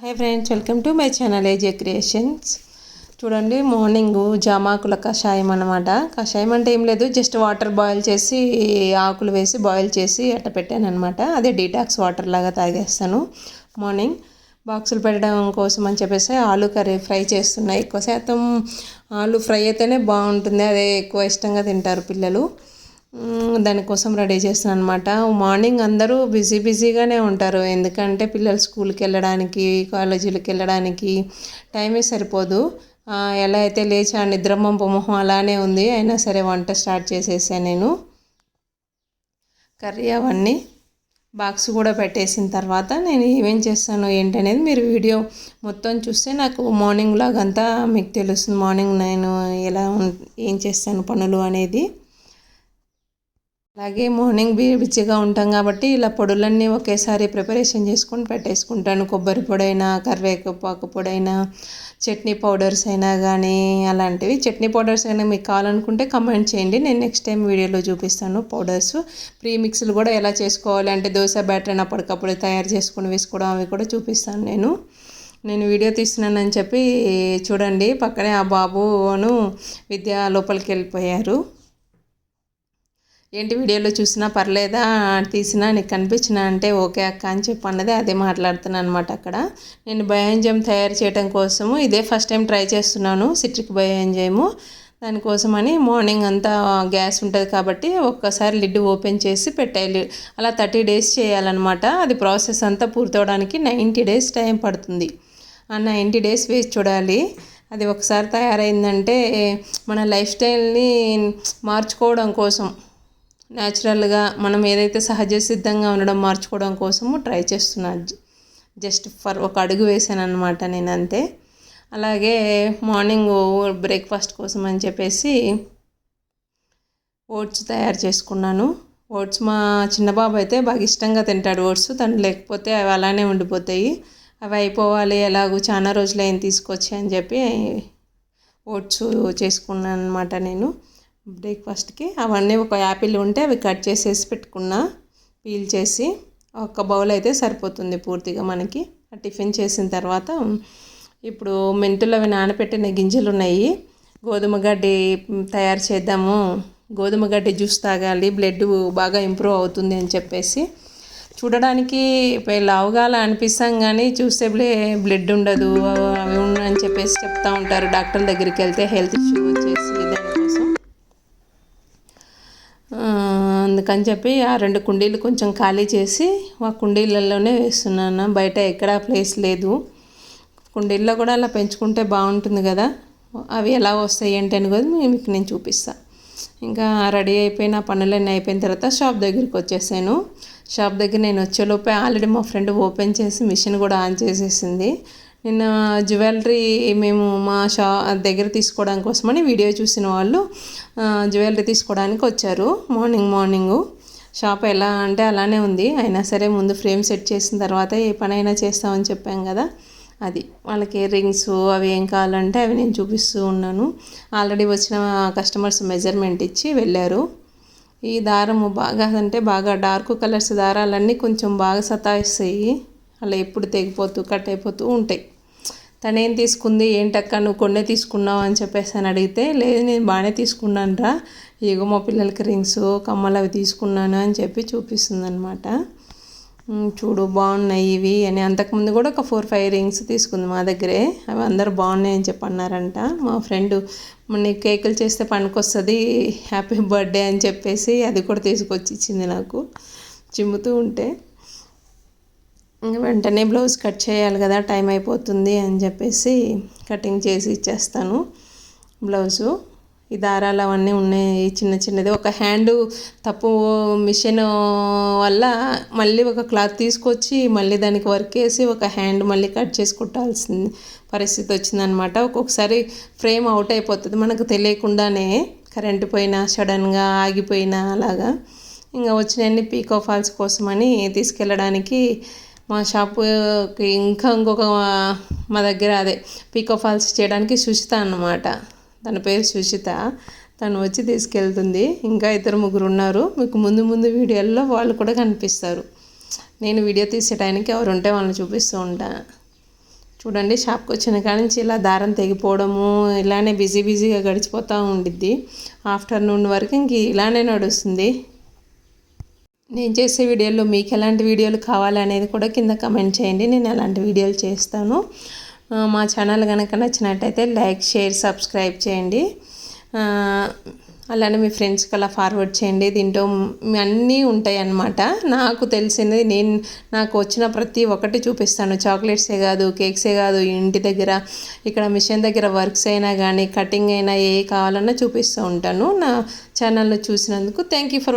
Hi friends welcome to my channel AJ creations చూడండి morning జామాకుల కషాయం అనమాట కషాయం అంటే ఏం లేదు జస్ట్ వాటర్ బాయిల్ చేసి ఆకులు వేసి బాయిల్ చేసి అట్ట పెట్టాను అనమాట అదే డీటాక్స్ వాటర్ లాగా తాగేస్తాను. మార్నింగ్ బాక్సులు పెట్టడం కోసం అని చెప్పేసి ఆలు కర్రీ ఫ్రై చేస్తున్నాయి ఎక్కువ శాతం ఆలు ఫ్రై అయితేనే బాగుంటుంది. అదే ఎక్కువ ఇష్టంగా తింటారు పిల్లలు. దానికోసం రెడీ చేస్తాను అనమాట మార్నింగ్ అందరూ బిజీ బిజీగానే ఉంటారు. ఎందుకంటే పిల్లలు స్కూల్కి వెళ్ళడానికి కాలేజీలకు వెళ్ళడానికి టైమే సరిపోదు. ఎలా అయితే లేచా ఆ నిద్రమంపు మొహం అలానే ఉంది అయినా సరే వంట స్టార్ట్ చేసేసాను నేను. కర్రీ అవన్నీ బాక్స్ కూడా పెట్టేసిన తర్వాత నేను ఏమేం చేస్తాను ఏంటనేది మీరు వీడియో మొత్తం చూస్తే నాకు మార్నింగ్ లాగంతా మీకు తెలుస్తుంది. మార్నింగ్ నేను ఎలా ఉం- ఏం చేస్తాను పనులు అనేది. అలాగే మార్నింగ్ బి బిచ్చిగా ఉంటాం కాబట్టి ఇలా పొడులన్నీ ఒకేసారి ప్రిపరేషన్ చేసుకొని పెట్టేసుకుంటాను. కొబ్బరి పొడైనా కరివేపాకు పొడైనా చట్నీ పౌడర్స్ అయినా కానీ అలాంటివి. చట్నీ పౌడర్స్ అయినా మీకు కావాలనుకుంటే కమెంట్ చేయండి. నేను నెక్స్ట్ టైం వీడియోలో చూపిస్తాను పౌడర్స్. ప్రీ మిక్స్లు కూడా ఎలా చేసుకోవాలి అంటే దోశ బ్యాటర్ అని అప్పటికప్పుడు తయారు చేసుకుని వేసుకోవడం అవి కూడా చూపిస్తాను నేను. నేను వీడియో తీస్తున్నానని చెప్పి చూడండి. పక్కనే ఆ బాబును విద్య లోపలికి వెళ్ళిపోయారు. ఏంటి వీడియోలో చూసినా పర్లేదా? తీసినా నీకు కనిపించినా అంటే ఓకే అక్క అని చెప్పి అన్నది అదే మాట్లాడుతున్నాను అనమాట అక్కడ. నేను బయోఎంజైమ్ తయారు చేయడం కోసము ఇదే ఫస్ట్ టైం ట్రై చేస్తున్నాను సిట్రిక్ బయోఎంజైము దానికోసమని మార్నింగ్ అంతా గ్యాస్ ఉంటుంది కాబట్టి ఒక్కసారి లిడ్ ఓపెన్ చేసి పెట్టాలి అలా థర్టీ డేస్ చేయాలన్నమాట. అది ప్రాసెస్ అంతా పూర్తవడానికి నైంటీ డేస్ టైం పడుతుంది. ఆ నైంటీ డేస్ వేసి చూడాలి. అది ఒకసారి తయారైందంటే మన లైఫ్ స్టైల్ని మార్చుకోవడం కోసం. న్యాచురల్గా మనం ఏదైతే సహజ సిద్ధంగా ఉండడం మార్చుకోవడం కోసము ట్రై చేస్తున్నాను జస్ట్ ఫర్ ఒక అడుగు వేసాను అనమాట నేను అంతే అలాగే మార్నింగ్ బ్రేక్ఫాస్ట్ కోసం అని చెప్పేసి ఓట్స్ తయారు చేసుకున్నాను. ఓట్స్ మా చిన్న బాబు అయితే బాగా ఇష్టంగా తింటాడు ఓట్స్ తను లేకపోతే అవి అలానే ఉండిపోతాయి. అవి అయిపోవాలి ఎలాగో చాలా రోజులు అయిన తీసుకొచ్చి అని చెప్పి ఓట్స్ చేసుకున్నాను అనమాట నేను. బ్రేక్ఫాస్ట్కి అవన్నీ ఒక యాపిల్ ఉంటే అవి కట్ చేసేసి పెట్టుకున్నా పీల్ చేసి ఒక బౌల్ అయితే సరిపోతుంది పూర్తిగా మనకి. ఆ టిఫిన్ చేసిన తర్వాత ఇప్పుడు మెంతులు అవి నానబెట్టిన గింజలు ఉన్నాయి. గోధుమ గడ్డి తయారు చేద్దాము. గోధుమ గడ్డి జ్యూస్ తాగాలి. బ్లడ్ బాగా ఇంప్రూవ్ అవుతుంది అని చెప్పేసి. చూడడానికి లావుగాల అనిపిస్తాం కానీ చూస్తే బ్లడ్ ఉండదు. అవి ఉన్న అని చెప్పేసి చెప్తా ఉంటారు. డాక్టర్ దగ్గరికి వెళ్తే హెల్త్ ఇష్యూ వచ్చేసి దానికోసం ఆ, అందుకని చెప్పి ఆ రెండు కుండీలు కొంచెం ఖాళీ చేసి ఆ కుండీలలోనే వేస్తున్నాను. బయట ఎక్కడా ప్లేస్ లేదు. కుండీల్లో కూడా అలా పెంచుకుంటే బాగుంటుంది కదా. అవి ఎలా వస్తాయి ఏంటి అని కూడా మీకు నేను చూపిస్తాను ఇంకా రెడీ అయిపోయిన పనులన్నీ అయిపోయిన తర్వాత షాప్ దగ్గరికి వచ్చేసాను. షాప్ దగ్గర నేను వచ్చేలోపే ఆల్రెడీ మా ఫ్రెండ్ ఓపెన్ చేసి మిషన్ కూడా ఆన్ చేసేసింది. నిన్న జ్యువెలరీ మేము మా షా దగ్గర తీసుకోవడం కోసమని వీడియో చూసిన వాళ్ళు జ్యువెలరీ తీసుకోవడానికి వచ్చారు. Morning morning. షాప్ ఎలా అంటే అలానే ఉంది. అయినా సరే ముందు ఫ్రేమ్ సెట్ చేసిన తర్వాత ఏ పనైనా చేస్తామని చెప్పాం కదా. అది. వాళ్ళకి రింగ్స్ అవి ఏం కావాలంటే అవి నేను చూపిస్తూ ఉన్నాను. ఆల్రెడీ వచ్చిన కస్టమర్స్ మెజర్మెంట్ ఇచ్చి వెళ్ళారు. ఈ దారము బాగా అంటే బాగా డార్క్ కలర్స్ దారాలన్నీ కొంచెం బాగా సతాయిస్తాయి. అలా ఎప్పుడు తెగిపోతూ కట్ అయిపోతూ ఉంటాయి. తనేం తీసుకుంది? ఏంటక్క నువ్వు కొన్నే తీసుకున్నావు అని చెప్పేసి అని అడిగితే లేదు నేను బాగానే తీసుకున్నాను రా ఇగో మా పిల్లలకి రింగ్స్ కమ్మలు అవి తీసుకున్నాను అని చెప్పి చూపిస్తుంది అనమాట చూడు బాగున్నాయి ఇవి అని. అంతకుముందు కూడా ఒక ఫోర్ ఫైవ్ రింగ్స్ తీసుకుంది మా దగ్గరే. అవి అందరు బాగున్నాయి అని చెప్పి అన్నారంట. మా ఫ్రెండ్ మొన్న కేకులు చేస్తే పనికొస్తుంది హ్యాపీ బర్త్డే అని చెప్పేసి అది కూడా తీసుకొచ్చి ఇచ్చింది నాకు. చిమ్ముతూ ఉంటే. వెంటనే బ్లౌజ్ కట్ చేయాలి కదా టైం అయిపోతుంది అని చెప్పేసి కటింగ్ చేసి ఇచ్చేస్తాను బ్లౌజు. ఈ దారాలు అవన్నీ ఉన్నాయి చిన్న చిన్నది. ఒక హ్యాండ్ తప్పు మిషన్ వల్ల మళ్ళీ ఒక క్లాత్ తీసుకొచ్చి మళ్ళీ దానికి వర్క్ వేసి ఒక హ్యాండ్ మళ్ళీ కట్ చేసుకుంటాల్సింది పరిస్థితి వచ్చిందనమాట. ఒక్కొక్కసారి ఫ్రేమ్ అవుట్ అయిపోతుంది మనకు తెలియకుండానే కరెంటు పోయినా సడన్గా ఆగిపోయినా అలాగా. ఇంకా వచ్చినన్ని పీకో ఫాల్స్ కోసమని తీసుకెళ్ళడానికి మా షాపుకి ఇంకా ఇంకొక మా దగ్గర అదే పీకో ఫాల్స్ చేయడానికి సుషిత అన్నమాట. తన పేరు సుషిత తను వచ్చి తీసుకెళ్తుంది. ఇంకా ఇద్దరు ముగ్గురు ఉన్నారు. మీకు ముందు ముందు వీడియోల్లో వాళ్ళు కూడా కనిపిస్తారు. నేను వీడియో తీసే టైంకి ఎవరు ఉంటే వాళ్ళని చూపిస్తూ ఉంటాను చూడండి షాప్కి వచ్చిన కాడి నుంచి ఇలా దారం తెగిపోవడము ఇలానే బిజీ బిజీగా గడిచిపోతూ ఉండిద్ది. ఆఫ్టర్నూన్ వరకు ఇంక ఇలానే నడుస్తుంది. నేను చేసే వీడియోలో మీకు ఎలాంటి వీడియోలు కావాలనేది కూడా కింద కమెంట్ చేయండి. నేను ఎలాంటి వీడియోలు చేస్తాను. మా ఛానల్ కనుక నచ్చినట్టయితే లైక్ షేర్ సబ్స్క్రైబ్ చేయండి. అలానే మీ ఫ్రెండ్స్కి అలా ఫార్వర్డ్ చేయండి. దీంట్లో అన్నీ ఉంటాయి అన్నమాట నాకు తెలిసింది నేను నాకు వచ్చిన ప్రతి ఒక్కటి చూపిస్తాను. చాక్లెట్సే కాదు కేక్సే కాదు ఇంటి దగ్గర ఇక్కడ మిషన్ దగ్గర వర్క్స్ అయినా కానీ కటింగ్ అయినా ఏ కావాలన్నా చూపిస్తూ ఉంటాను. నా ఛానల్లో చూసినందుకు థ్యాంక్ యూ ఫర్